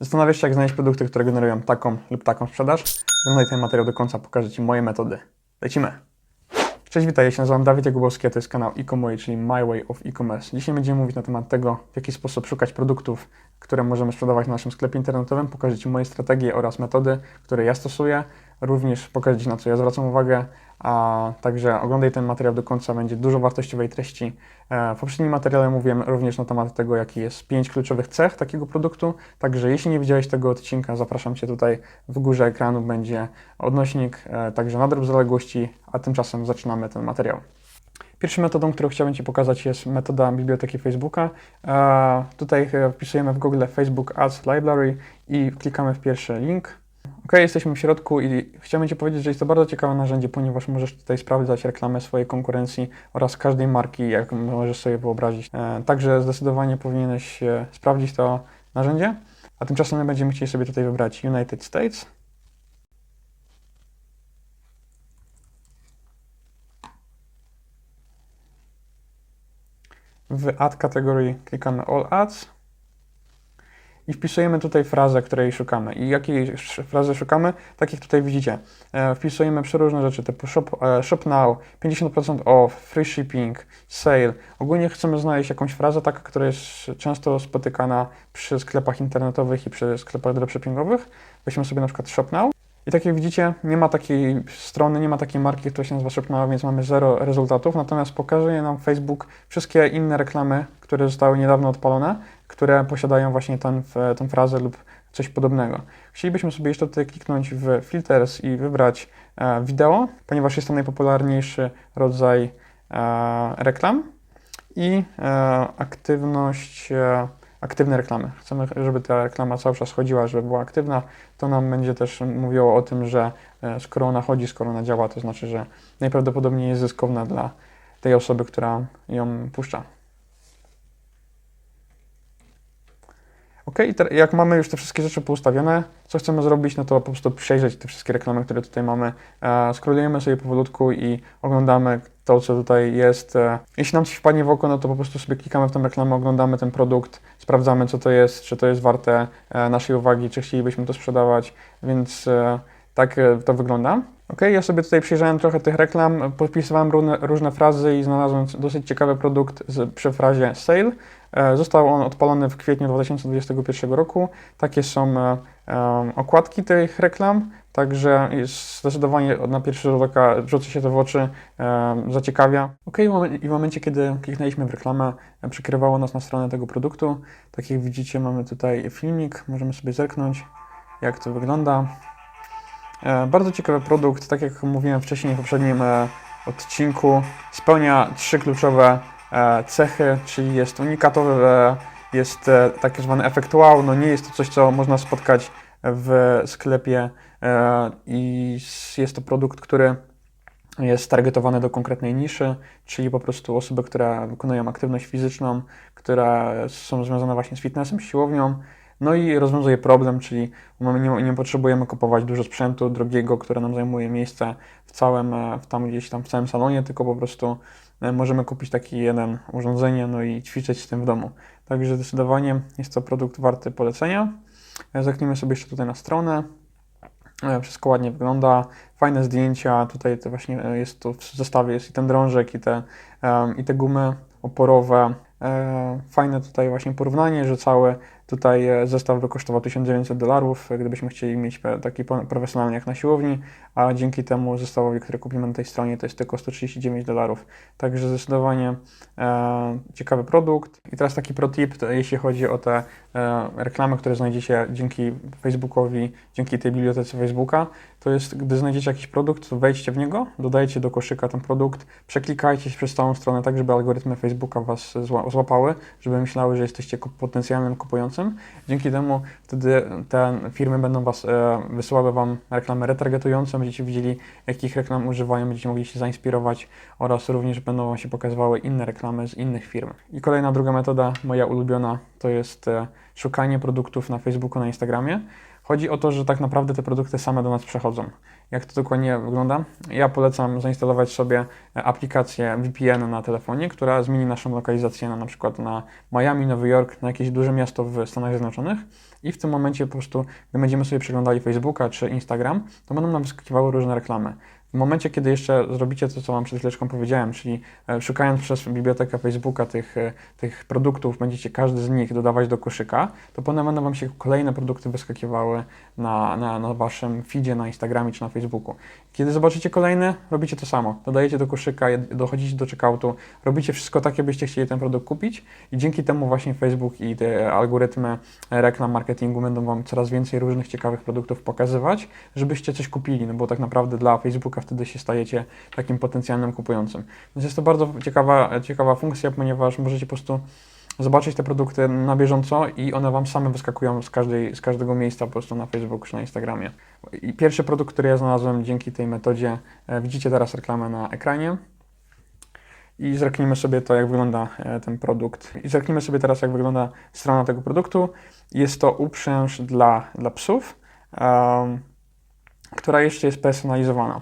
Zastanawiasz się, jak znaleźć produkty, które generują taką lub taką sprzedaż? Oglądaj ten materiał do końca, pokażę Ci moje metody. Lecimy! Cześć, witaj, ja się nazywam Dawid Jakubowski, a to jest kanał e czyli My Way of E-Commerce. Dzisiaj będziemy mówić na temat tego, w jaki sposób szukać produktów, które możemy sprzedawać na naszym sklepie internetowym. Pokażę Ci moje strategie oraz metody, które ja stosuję. Również pokażę Ci, na co ja zwracam uwagę, a także oglądaj ten materiał do końca, będzie dużo wartościowej treści. E, W poprzednim materiale mówiłem również na temat tego, jaki jest pięć kluczowych cech takiego produktu, także jeśli nie widziałeś tego odcinka, zapraszam Cię tutaj w górze ekranu będzie odnośnik, e, także nadrób zaległości, a tymczasem zaczynamy ten materiał. Pierwszą metodą, którą chciałbym Ci pokazać jest metoda biblioteki Facebooka. E, Tutaj e, wpisujemy w Google Facebook Ads Library i klikamy w pierwszy link. Ok, jesteśmy w środku i chciałbym Ci powiedzieć, że jest to bardzo ciekawe narzędzie, ponieważ możesz tutaj sprawdzać reklamę swojej konkurencji oraz każdej marki, jak możesz sobie wyobrazić. E, Także zdecydowanie powinieneś e, sprawdzić to narzędzie. A tymczasem my będziemy chcieli sobie tutaj wybrać United States. W Add kategorii klikamy All Ads i wpisujemy tutaj frazę, której szukamy. I jakiej frazy szukamy? Tak jak tutaj widzicie. E, wpisujemy przeróżne rzeczy typu shop, e, shop now, 50% off, free shipping, sale. Ogólnie chcemy znaleźć jakąś frazę, taka, która jest często spotykana przy sklepach internetowych i przy sklepach dropshippingowych. Weźmy sobie na przykład shop now. I tak jak widzicie, nie ma takiej strony, nie ma takiej marki, która się nazywa ShopNow, więc mamy zero rezultatów. Natomiast pokazuje nam Facebook wszystkie inne reklamy, które zostały niedawno odpalone, które posiadają właśnie ten, tę frazę lub coś podobnego. Chcielibyśmy sobie jeszcze tutaj kliknąć w Filters i wybrać e, wideo, ponieważ jest to najpopularniejszy rodzaj e, reklam i e, aktywność, e, aktywne reklamy. Chcemy, żeby ta reklama cały czas chodziła, żeby była aktywna. To nam będzie też mówiło o tym, że e, skoro ona chodzi, skoro ona działa, to znaczy, że najprawdopodobniej jest zyskowna dla tej osoby, która ją puszcza. Ok, jak mamy już te wszystkie rzeczy poustawione, co chcemy zrobić, no to po prostu przejrzeć te wszystkie reklamy, które tutaj mamy. E, scrollujemy sobie powolutku i oglądamy to, co tutaj jest. E, jeśli nam coś wpadnie w oko, no to po prostu sobie klikamy w tę reklamę, oglądamy ten produkt, sprawdzamy, co to jest, czy to jest warte e, naszej uwagi, czy chcielibyśmy to sprzedawać, więc e, tak to wygląda. Ok, ja sobie tutaj przejrzałem trochę tych reklam, podpisywałem różne, różne frazy i znalazłem dosyć ciekawy produkt z, przy frazie sale. E, Został on odpalony w kwietniu 2021 roku. Takie są e, e, okładki tych reklam, także zdecydowanie na pierwszy rzut oka rzuca się to w oczy, zaciekawia. Ok, i w momencie, kiedy kliknęliśmy w reklamę, przekierowało nas na stronę tego produktu. Tak jak widzicie, mamy tutaj filmik, możemy sobie zerknąć, jak to wygląda. E, Bardzo ciekawy produkt, tak jak mówiłem wcześniej w poprzednim e, odcinku, spełnia trzy kluczowe e, cechy, czyli jest unikatowy, jest tak zwany efekt wow, no nie jest to coś, co można spotkać w sklepie i jest to produkt, który jest targetowany do konkretnej niszy, czyli po prostu osoby, które wykonują aktywność fizyczną, które są związane właśnie z fitnessem, siłownią, no i rozwiązuje problem, czyli nie, nie potrzebujemy kupować dużo sprzętu drogiego, które nam zajmuje miejsce w całym, e, w tam gdzieś tam w całym salonie, tylko po prostu e, możemy kupić taki jeden urządzenie, no i ćwiczyć z tym w domu. Także zdecydowanie jest to produkt warty polecenia. E, Zerknijmy sobie jeszcze tutaj na stronę. Wszystko ładnie wygląda, fajne zdjęcia, tutaj to właśnie jest tu w zestawie jest i ten drążek, i te, i te gumy oporowe. Fajne tutaj właśnie porównanie, że cały tutaj e, zestaw by kosztował 1900 dolarów, e, gdybyśmy chcieli mieć taki profesjonalny jak na siłowni, a dzięki temu zestawowi, który kupimy na tej stronie, to jest tylko 139 dolarów. Także zdecydowanie e, ciekawy produkt. I teraz taki pro tip, jeśli chodzi o te reklamy, które znajdziecie dzięki Facebookowi, dzięki tej bibliotece Facebooka, to jest, gdy znajdziecie jakiś produkt, to wejdźcie w niego, dodajcie do koszyka ten produkt, przeklikajcie się przez całą stronę, tak żeby algorytmy Facebooka Was zła- złapały, żeby myślały, że jesteście potencjalnym kupującym. Dzięki temu wtedy te firmy będą Was, e, wysyłały Wam reklamy retargetujące, będziecie widzieli, jakich reklam używają, będziecie mogli się zainspirować oraz również będą Wam się pokazywały inne reklamy z innych firm. I kolejna druga metoda, moja ulubiona, to jest e, szukanie produktów na Facebooku, na Instagramie. Chodzi o to, że tak naprawdę te produkty same do nas przechodzą. Jak to dokładnie wygląda? Ja polecam zainstalować sobie aplikację VPN na telefonie, która zmieni naszą lokalizację na, na przykład na Miami, Nowy Jork, na jakieś duże miasto w Stanach Zjednoczonych i w tym momencie po prostu, gdy będziemy sobie przeglądali Facebooka czy Instagram, to będą nam wyskakiwały różne reklamy. W momencie, kiedy jeszcze zrobicie to, co Wam przed chwileczką powiedziałem, czyli e, szukając przez bibliotekę Facebooka tych, e, tych produktów, będziecie każdy z nich dodawać do koszyka, to potem będą Wam się kolejne produkty wyskakiwały na, na, na Waszym feedzie na Instagramie czy na Facebooku. Kiedy zobaczycie kolejne, robicie to samo. Dodajecie do koszyka, dochodzicie do checkoutu, robicie wszystko tak, jakbyście chcieli ten produkt kupić i dzięki temu właśnie Facebook i te algorytmy reklam, marketingu będą Wam coraz więcej różnych ciekawych produktów pokazywać, żebyście coś kupili, no bo tak naprawdę dla Facebooka wtedy się stajecie takim potencjalnym kupującym. Więc jest to bardzo ciekawa, ciekawa funkcja, ponieważ możecie po prostu zobaczyć te produkty na bieżąco i one Wam same wyskakują z, każdej, z każdego miejsca po prostu na Facebooku czy na Instagramie. I pierwszy produkt, który ja znalazłem dzięki tej metodzie, e, widzicie teraz reklamę na ekranie. I zerknijmy sobie to, jak wygląda e, ten produkt. I zerknijmy sobie teraz, jak wygląda strona tego produktu. Jest to uprzęż dla, dla psów, em, która jeszcze jest personalizowana.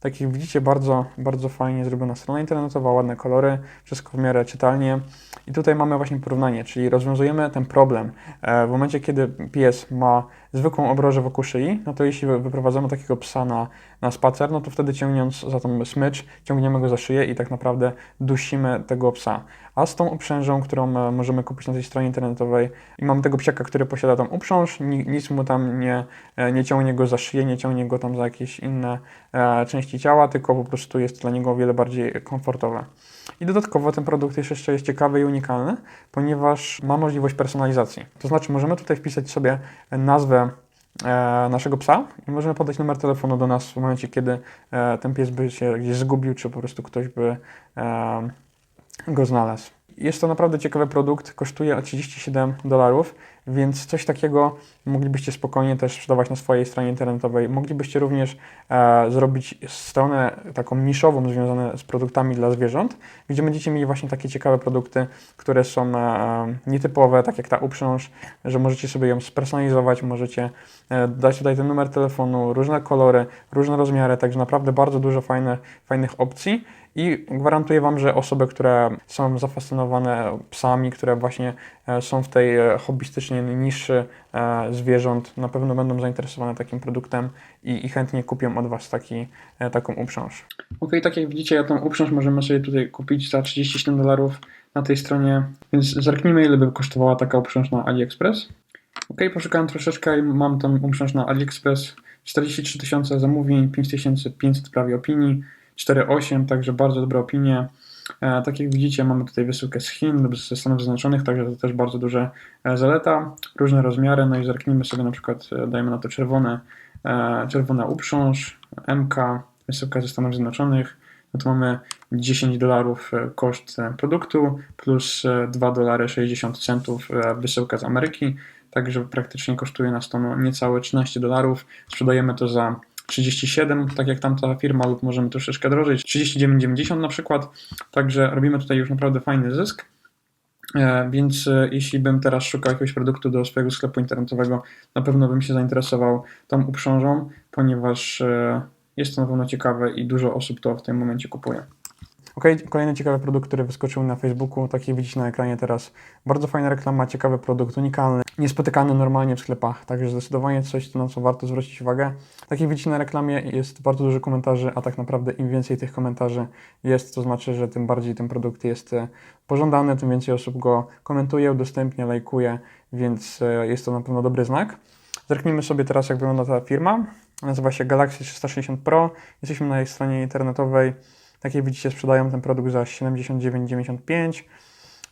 Tak jak widzicie, bardzo, bardzo fajnie zrobiona strona internetowa, ładne kolory, wszystko w miarę czytelnie. I tutaj mamy właśnie porównanie, czyli rozwiązujemy ten problem. E, W momencie, kiedy pies ma zwykłą obrożę wokół szyi, no to jeśli wy- wyprowadzamy takiego psa na, na spacer, no to wtedy ciągnąc za tą smycz, ciągniemy go za szyję i tak naprawdę dusimy tego psa. A z tą uprzężą, którą e, możemy kupić na tej stronie internetowej i mamy tego psiaka, który posiada tą uprząż, ni- nic mu tam nie, e, nie ciągnie go za szyję, nie ciągnie go tam za jakieś inne e, części ciała, tylko po prostu jest dla niego o wiele bardziej komfortowe. I dodatkowo ten produkt jest jeszcze jest ciekawy i unikalny, ponieważ ma możliwość personalizacji. To znaczy możemy tutaj wpisać sobie nazwę naszego psa i możemy podać numer telefonu do nas w momencie, kiedy ten pies by się gdzieś zgubił, czy po prostu ktoś by go znalazł. Jest to naprawdę ciekawy produkt, kosztuje 37 dolarów, więc coś takiego moglibyście spokojnie też sprzedawać na swojej stronie internetowej. Moglibyście również e, zrobić stronę taką niszową związaną z produktami dla zwierząt, gdzie będziecie mieli właśnie takie ciekawe produkty, które są e, nietypowe, tak jak ta uprząż, że możecie sobie ją spersonalizować, możecie e, dać tutaj ten numer telefonu, różne kolory, różne rozmiary, także naprawdę bardzo dużo fajnych, fajnych opcji. I gwarantuję Wam, że osoby, które są zafascynowane psami, które właśnie e, są w tej e, hobbystycznej niszy e, zwierząt, na pewno będą zainteresowane takim produktem i, i chętnie kupią od Was taki, e, taką uprząż. Ok, tak jak widzicie, ja tą uprząż możemy sobie tutaj kupić za 37 dolarów na tej stronie, więc zerknijmy, ile by kosztowała taka uprząż na AliExpress. Ok, poszukałem troszeczkę i mam tą uprząż na AliExpress. 43 tysiące zamówień, 5500 prawie opinii, 4,8, także bardzo dobre opinie. E, tak jak widzicie, mamy tutaj wysyłkę z Chin lub ze Stanów Zjednoczonych, także to też bardzo duża e, zaleta. Różne rozmiary, no i zerknijmy sobie na przykład, e, dajmy na to czerwone, czerwona uprząż, MK, wysyłka ze Stanów Zjednoczonych, no to mamy 10 dolarów koszt produktu plus e, 2 dolary 60 centów wysyłka z Ameryki, także praktycznie kosztuje nas to no, niecałe 13 dolarów. Sprzedajemy to za 37, tak jak tamta firma, lub możemy troszeczkę drożej, 39,90 na przykład. Także robimy tutaj już naprawdę fajny zysk. E, Więc e, jeśli bym teraz szukał jakiegoś produktu do swojego sklepu internetowego, na pewno bym się zainteresował tą uprzążą, ponieważ e, jest to na pewno ciekawe i dużo osób to w tym momencie kupuje. Ok, kolejny ciekawy produkt, który wyskoczył na Facebooku, taki widzicie na ekranie teraz. Bardzo fajna reklama, ciekawy produkt, unikalny, niespotykany normalnie w sklepach, także zdecydowanie coś, na co warto zwrócić uwagę. Tak jak widzicie na reklamie, jest bardzo dużo komentarzy, a tak naprawdę im więcej tych komentarzy jest, to znaczy, że tym bardziej ten produkt jest e, pożądany, tym więcej osób go komentuje, udostępnia, lajkuje, więc e, jest to na pewno dobry znak. Zerknijmy sobie teraz, jak wygląda ta firma. Nazywa się Galaxy 360 Pro. Jesteśmy na jej stronie internetowej. Tak jak widzicie, sprzedają ten produkt za 79,95.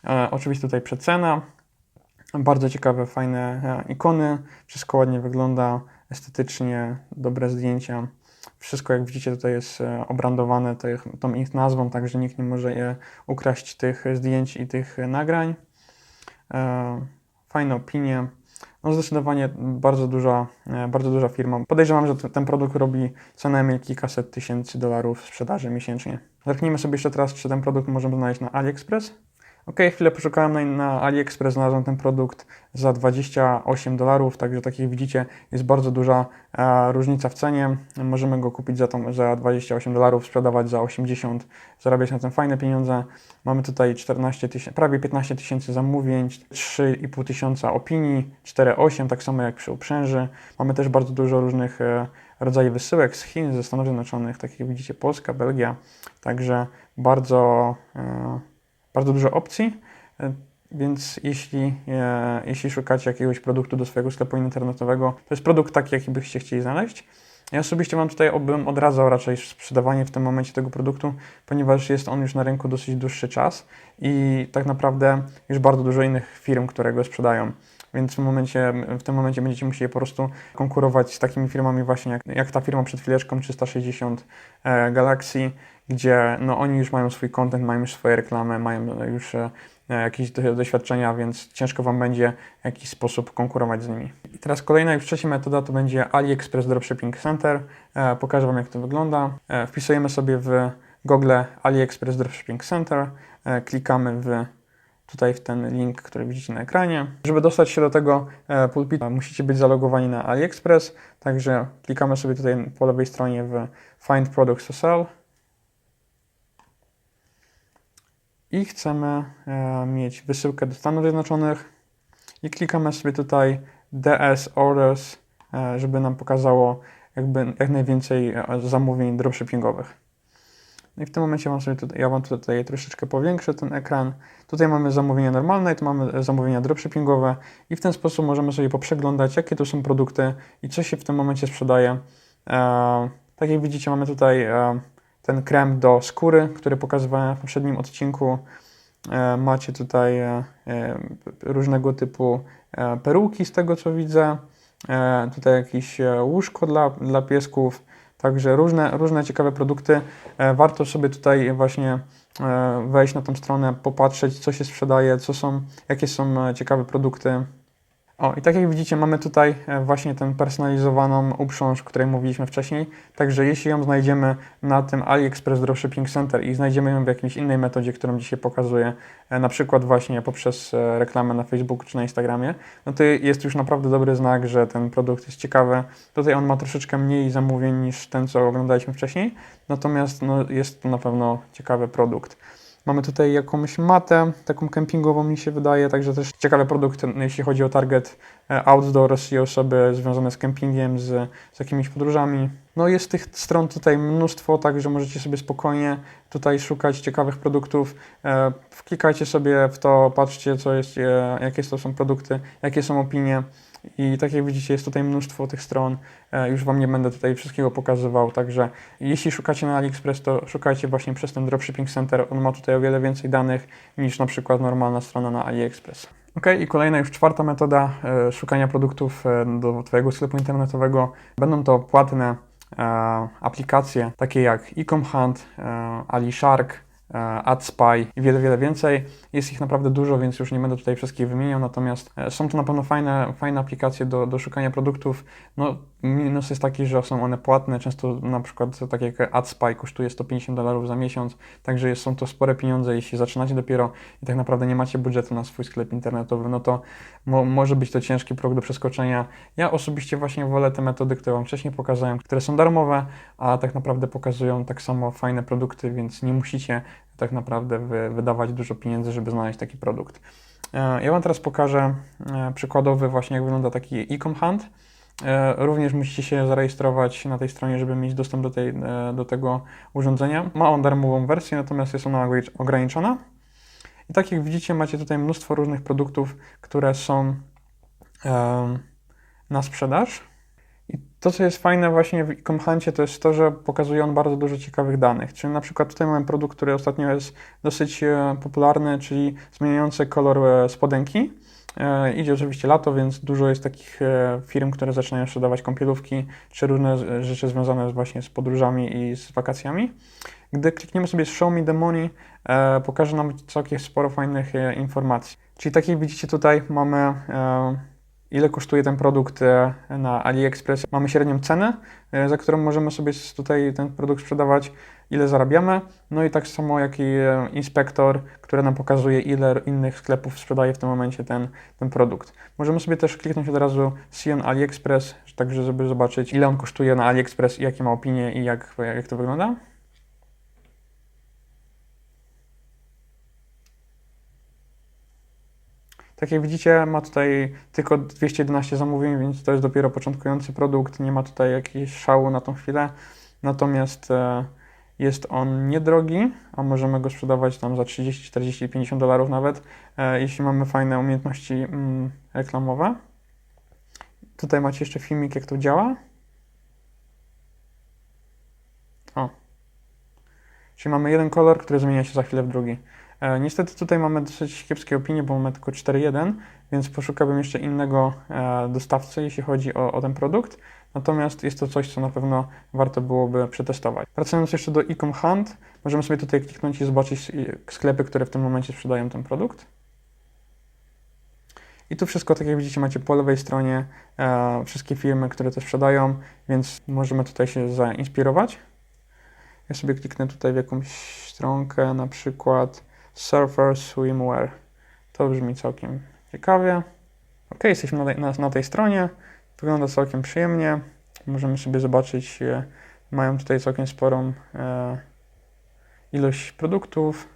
E, oczywiście tutaj przecena. Bardzo ciekawe, fajne e, ikony. Wszystko ładnie wygląda, estetycznie, dobre zdjęcia. Wszystko, jak widzicie, tutaj jest e, obrandowane tą ich nazwą, także nikt nie może je ukraść tych zdjęć i tych e, nagrań. Fajne opinie. No zdecydowanie bardzo duża, bardzo duża firma. Podejrzewam, że ten produkt robi co najmniej kilkaset tysięcy dolarów sprzedaży miesięcznie. Zerknijmy sobie jeszcze teraz, czy ten produkt możemy znaleźć na AliExpress. Ok, chwilę poszukałem na, na AliExpress, znalazłem ten produkt za 28 dolarów, także tak jak widzicie jest bardzo duża e, różnica w cenie. Możemy go kupić za, tą, za 28 dolarów, sprzedawać za 80, zarabiać na tym fajne pieniądze. Mamy tutaj 14 tysięcy, prawie 15 tysięcy zamówień, 3,5 tysiąca opinii, 4,8, tak samo jak przy uprzęży. Mamy też bardzo dużo różnych e, rodzajów wysyłek z Chin, ze Stanów Zjednoczonych, tak jak widzicie Polska, Belgia, także bardzo, e, bardzo dużo opcji. E, Więc jeśli, e, jeśli szukacie jakiegoś produktu do swojego sklepu internetowego, to jest produkt taki, jaki byście chcieli znaleźć. Ja osobiście Wam tutaj bym odradzał raczej sprzedawanie w tym momencie tego produktu, ponieważ jest on już na rynku dosyć dłuższy czas i tak naprawdę już bardzo dużo innych firm, które go sprzedają. Więc w, momencie, w tym momencie będziecie musieli po prostu konkurować z takimi firmami właśnie jak, jak ta firma przed chwileczką 360 e, Galaxy, gdzie no, oni już mają swój content, mają już swoje reklamy, mają już e, jakieś do- doświadczenia, więc ciężko Wam będzie w jakiś sposób konkurować z nimi. I teraz kolejna już trzecia metoda to będzie AliExpress Dropshipping Center. E, pokażę Wam jak to wygląda. E, wpisujemy sobie w Google AliExpress Dropshipping Center, e, klikamy w tutaj w ten link, który widzicie na ekranie. Żeby dostać się do tego e, pulpitu, musicie być zalogowani na AliExpress, także klikamy sobie tutaj po lewej stronie w Find Products to Sell i chcemy e, mieć wysyłkę do Stanów Zjednoczonych i klikamy sobie tutaj DS Orders, e, żeby nam pokazało jakby jak najwięcej zamówień dropshippingowych. No I w tym momencie mam sobie tutaj, ja Wam tutaj troszeczkę powiększę ten ekran. Tutaj mamy zamówienia normalne tu mamy zamówienia dropshippingowe i w ten sposób możemy sobie poprzeglądać, jakie to są produkty i co się w tym momencie sprzedaje. E, tak jak widzicie, mamy tutaj e, ten krem do skóry, który pokazywałem w poprzednim odcinku. E, macie tutaj e, e, różnego typu e, peruki z tego co widzę. E, tutaj jakieś e, łóżko dla, dla piesków. Także różne, różne ciekawe produkty. E, Warto sobie tutaj właśnie e, wejść na tą stronę, popatrzeć, co się sprzedaje, co są, jakie są e, ciekawe produkty. O, i tak jak widzicie, mamy tutaj e, właśnie tę personalizowaną uprząż, o której mówiliśmy wcześniej. Także jeśli ją znajdziemy na tym AliExpress Dropshipping Center i znajdziemy ją w jakiejś innej metodzie, którą dzisiaj pokazuję, e, na przykład właśnie poprzez e, reklamę na Facebooku czy na Instagramie, no to jest już naprawdę dobry znak, że ten produkt jest ciekawy. Tutaj on ma troszeczkę mniej zamówień niż ten, co oglądaliśmy wcześniej, natomiast no, jest to na pewno ciekawy produkt. Mamy tutaj jakąś matę, taką kempingową mi się wydaje, także też ciekawy produkt, jeśli chodzi o target e, outdoors i osoby związane z kempingiem, z, z jakimiś podróżami. No jest tych stron tutaj mnóstwo, także możecie sobie spokojnie tutaj szukać ciekawych produktów. E, wklikajcie sobie w to, patrzcie co jest, e, jakie to są produkty, jakie są opinie. I tak jak widzicie, jest tutaj mnóstwo tych stron. E, Już Wam nie będę tutaj wszystkiego pokazywał, także jeśli szukacie na AliExpress, to szukajcie właśnie przez ten Dropshipping Center. On ma tutaj o wiele więcej danych niż na przykład normalna strona na AliExpress. Ok, i kolejna już czwarta metoda e, szukania produktów e, do Twojego sklepu internetowego. Będą to płatne aplikacje, takie jak Ecom Hunt, AliShark, AdSpy i wiele, wiele więcej. Jest ich naprawdę dużo, więc już nie będę tutaj wszystkich wymieniał, natomiast e, są to na pewno fajne, fajne aplikacje do, do szukania produktów. No, minus jest taki, że są one płatne, często na przykład tak jak AdSpy kosztuje 150 dolarów za miesiąc, także są to spore pieniądze, jeśli zaczynacie dopiero i tak naprawdę nie macie budżetu na swój sklep internetowy, no to mo, może być to ciężki próg do przeskoczenia. Ja osobiście właśnie wolę te metody, które Wam wcześniej pokazałem, które są darmowe, a tak naprawdę pokazują tak samo fajne produkty, więc nie musicie tak naprawdę wy, wydawać dużo pieniędzy, żeby znaleźć taki produkt. E, Ja Wam teraz pokażę e, przykładowy właśnie jak wygląda taki e-com hunt. E, Również musicie się zarejestrować na tej stronie, żeby mieć dostęp do, tej, e, do tego urządzenia. Ma on darmową wersję, natomiast jest ona ogranicz- ograniczona. I tak jak widzicie, macie tutaj mnóstwo różnych produktów, które są em, na sprzedaż. I to, co jest fajne właśnie w Ecomhancie, to jest to, że pokazuje on bardzo dużo ciekawych danych. Czyli na przykład tutaj mamy produkt, który ostatnio jest dosyć e, popularny, czyli zmieniający kolor e, spodenki. E, Idzie oczywiście lato, więc dużo jest takich e, firm, które zaczynają sprzedawać kąpielówki, czy różne rzeczy związane właśnie z podróżami i z wakacjami. Gdy klikniemy sobie Show Me the Money, e, pokaże nam całkiem sporo fajnych informacji. Czyli tak jak widzicie tutaj mamy ile kosztuje ten produkt e, na AliExpress. Mamy średnią cenę, e, za którą możemy sobie tutaj ten produkt sprzedawać. ile zarabiamy, no i tak samo jak i e, inspektor, który nam pokazuje, ile innych sklepów sprzedaje w tym momencie ten, ten produkt. Możemy sobie też kliknąć od razu on AliExpress, także żeby zobaczyć, ile on kosztuje na AliExpress jakie ma opinie i jak, jak to wygląda. Tak jak widzicie, ma tutaj tylko 211 zamówień, więc to jest dopiero początkujący produkt. Nie ma tutaj jakiegoś szału na tą chwilę. Natomiast e, jest on niedrogi, a możemy go sprzedawać tam za 30, 40, 50 dolarów nawet, e, jeśli mamy fajne umiejętności mm, reklamowe. Tutaj macie jeszcze filmik, jak to działa. O. Czyli mamy jeden kolor, który zmienia się za chwilę w drugi. E, niestety tutaj mamy dosyć kiepskie opinie, bo mamy tylko 4.1, więc poszukałbym jeszcze innego e, dostawcy, jeśli chodzi o, o ten produkt. Natomiast jest to coś, co na pewno warto byłoby przetestować. Wracając jeszcze do Ecom Hunt, możemy sobie tutaj kliknąć i zobaczyć e, sklepy, które w tym momencie sprzedają ten produkt. I tu wszystko, tak jak widzicie, macie po lewej stronie e, wszystkie firmy, które to sprzedają, więc możemy tutaj się zainspirować. Ja sobie kliknę tutaj w jakąś stronkę, na przykład Surfer Swimwear. To brzmi całkiem ciekawie. Ok, jesteśmy na tej, na, na tej stronie. Wygląda całkiem przyjemnie. Możemy sobie zobaczyć, e, mają tutaj całkiem sporą e, ilość produktów,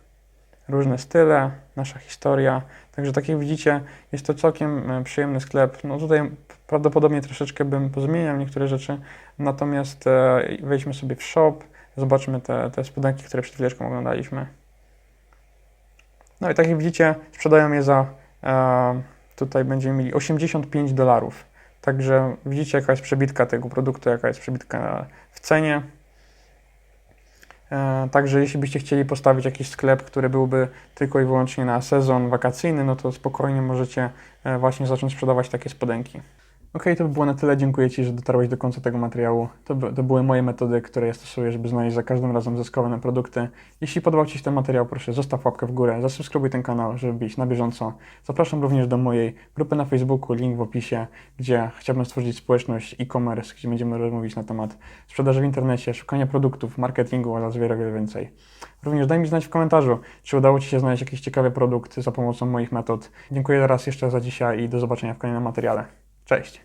różne style, nasza historia. Także tak jak widzicie, jest to całkiem e, przyjemny sklep. No tutaj prawdopodobnie troszeczkę bym pozmieniał niektóre rzeczy, natomiast e, wejdźmy sobie w shop, zobaczmy te, te spodenki, które przed chwileczką oglądaliśmy. No i tak jak widzicie, sprzedają je za, e, tutaj będziemy mieli 85 dolarów. Także widzicie, jaka jest przebitka tego produktu, jaka jest przebitka w cenie. E, Także jeśli byście chcieli postawić jakiś sklep, który byłby tylko i wyłącznie na sezon wakacyjny, no to spokojnie możecie e, właśnie zacząć sprzedawać takie spodenki. Ok, to by było na tyle. Dziękuję Ci, że dotarłeś do końca tego materiału. To, by, to były moje metody, które ja stosuję, żeby znaleźć za każdym razem zyskowne produkty. Jeśli podobał Ci się ten materiał, proszę zostaw łapkę w górę, zasubskrybuj ten kanał, żeby być na bieżąco. Zapraszam również do mojej grupy na Facebooku, link w opisie, gdzie chciałbym stworzyć społeczność e-commerce, gdzie będziemy rozmawiać na temat sprzedaży w internecie, szukania produktów, marketingu oraz wiele więcej. Również daj mi znać w komentarzu, czy udało Ci się znaleźć jakiś ciekawy produkt za pomocą moich metod. Dziękuję raz jeszcze za dzisiaj i do zobaczenia w kolejnym materiale. Cześć!